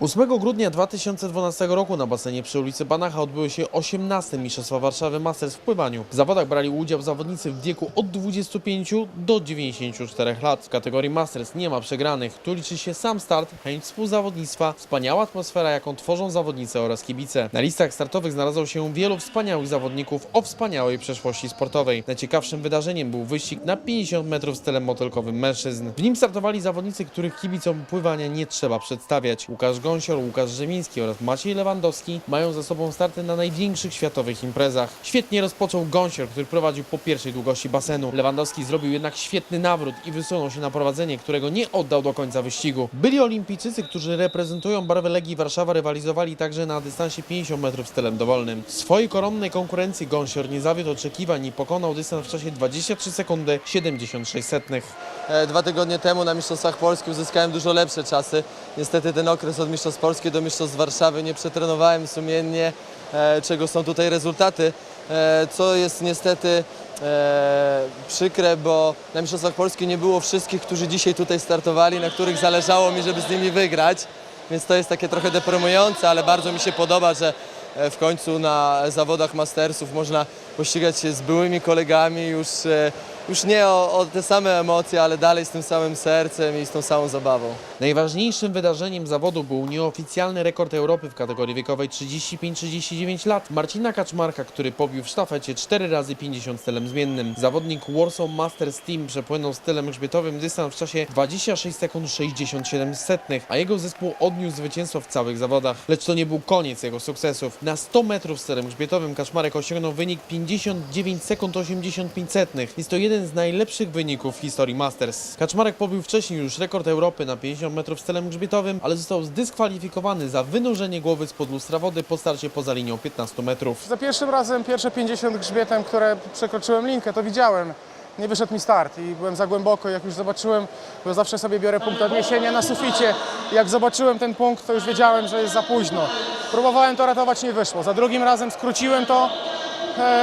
8 grudnia 2012 roku na basenie przy ulicy Banacha odbyły się 18 Mistrzostwa Warszawy Masters w pływaniu. W zawodach brali udział zawodnicy w wieku od 25 do 94 lat. W kategorii Masters nie ma przegranych. Tu liczy się sam start, chęć współzawodnictwa, wspaniała atmosfera, jaką tworzą zawodnicy oraz kibice. Na listach startowych znalazło się wielu wspaniałych zawodników o wspaniałej przeszłości sportowej. Najciekawszym wydarzeniem był wyścig na 50 metrów stylem motylkowym mężczyzn. W nim startowali zawodnicy, których kibicom pływania nie trzeba przedstawiać. Łukasz Gąsior, Łukasz Rzemiński oraz Maciej Lewandowski mają za sobą starty na największych światowych imprezach. Świetnie rozpoczął Gąsior, który prowadził po pierwszej długości basenu. Lewandowski zrobił jednak świetny nawrót i wysunął się na prowadzenie, którego nie oddał do końca wyścigu. Byli olimpijczycy, którzy reprezentują barwy Legii Warszawa, rywalizowali także na dystansie 50 metrów stylem dowolnym. W swojej koronnej konkurencji Gąsior nie zawiódł oczekiwań i pokonał dystans w czasie 23 sekundy 76 setnych. E, Dwa tygodnie temu na Mistrzostwach Polski uzyskałem dużo lepsze czasy. Niestety ten okres od Mistrzostw Polski do Mistrzostw Warszawy nie przetrenowałem sumiennie, e, czego są tutaj rezultaty, e, co jest niestety e, przykre, bo na Mistrzostwach Polski nie było wszystkich, którzy dzisiaj tutaj startowali, na których zależało mi, żeby z nimi wygrać. Więc to jest takie trochę deprymujące, ale bardzo mi się podoba, że w końcu na zawodach mastersów można pościgać się z byłymi kolegami już, e, już nie o, o te same emocje, ale dalej z tym samym sercem i z tą samą zabawą. Najważniejszym wydarzeniem zawodu był nieoficjalny rekord Europy w kategorii wiekowej 35-39 lat Marcina Kaczmarka, który pobił w sztafecie 4 razy 50 stylem zmiennym. Zawodnik Warsaw Masters Team przepłynął stylem grzbietowym dystans w czasie 26 sekund 67 setnych, a jego zespół odniósł zwycięstwo w całych zawodach. Lecz to nie był koniec jego sukcesów. Na 100 metrów stylem grzbietowym Kaczmarek osiągnął wynik 59 sekund 85 setnych. Jest to jeden z najlepszych wyników w historii Masters. Kaczmarek pobił wcześniej już rekord Europy na 50 metrów stylem grzbietowym, ale został zdyskwalifikowany za wynurzenie głowy spod lustra wody po starcie poza linią 15 metrów. Za pierwszym razem, pierwsze 50 grzbietem, które przekroczyłem linkę, to widziałem. Nie wyszedł mi start i byłem za głęboko. Jak już zobaczyłem, bo zawsze sobie biorę punkt odniesienia na suficie. Jak zobaczyłem ten punkt, to już wiedziałem, że jest za późno. Próbowałem to ratować, nie wyszło. Za drugim razem skróciłem to,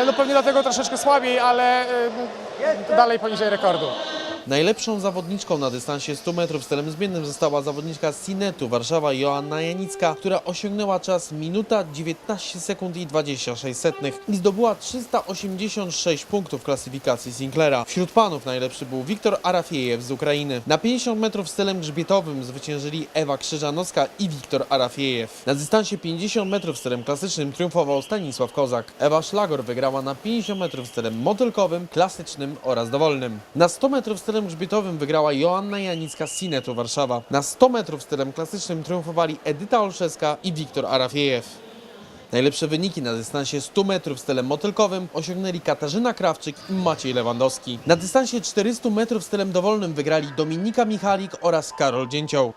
no pewnie dlatego troszeczkę słabiej, ale e, dalej poniżej rekordu. Najlepszą zawodniczką na dystansie 100 metrów stylem zmiennym została zawodniczka Sinetu Warszawa Joanna Janicka, która osiągnęła czas minuta 19 sekund i 26 setnych i zdobyła 386 punktów klasyfikacji Sinclaira. Wśród panów najlepszy był Wiktor Arafiejew z Ukrainy. Na 50 metrów stylem grzbietowym zwyciężyli Ewa Krzyżanowska i Wiktor Arafiejew. Na dystansie 50 metrów stylem klasycznym triumfował Stanisław Kozak. Ewa Szlagor wygrała na 50 metrów stylem motylkowym, klasycznym oraz dowolnym. Na 100 metrów stylem grzbietowym wygrała Joanna Janicka z Sinetu Warszawa. Na 100 metrów stylem klasycznym triumfowali Edyta Olszewska i Wiktor Arafiejew. Najlepsze wyniki na dystansie 100 metrów stylem motylkowym osiągnęli Katarzyna Krawczyk i Maciej Lewandowski. Na dystansie 400 metrów stylem dowolnym wygrali Dominika Michalik oraz Karol Dzięcioł.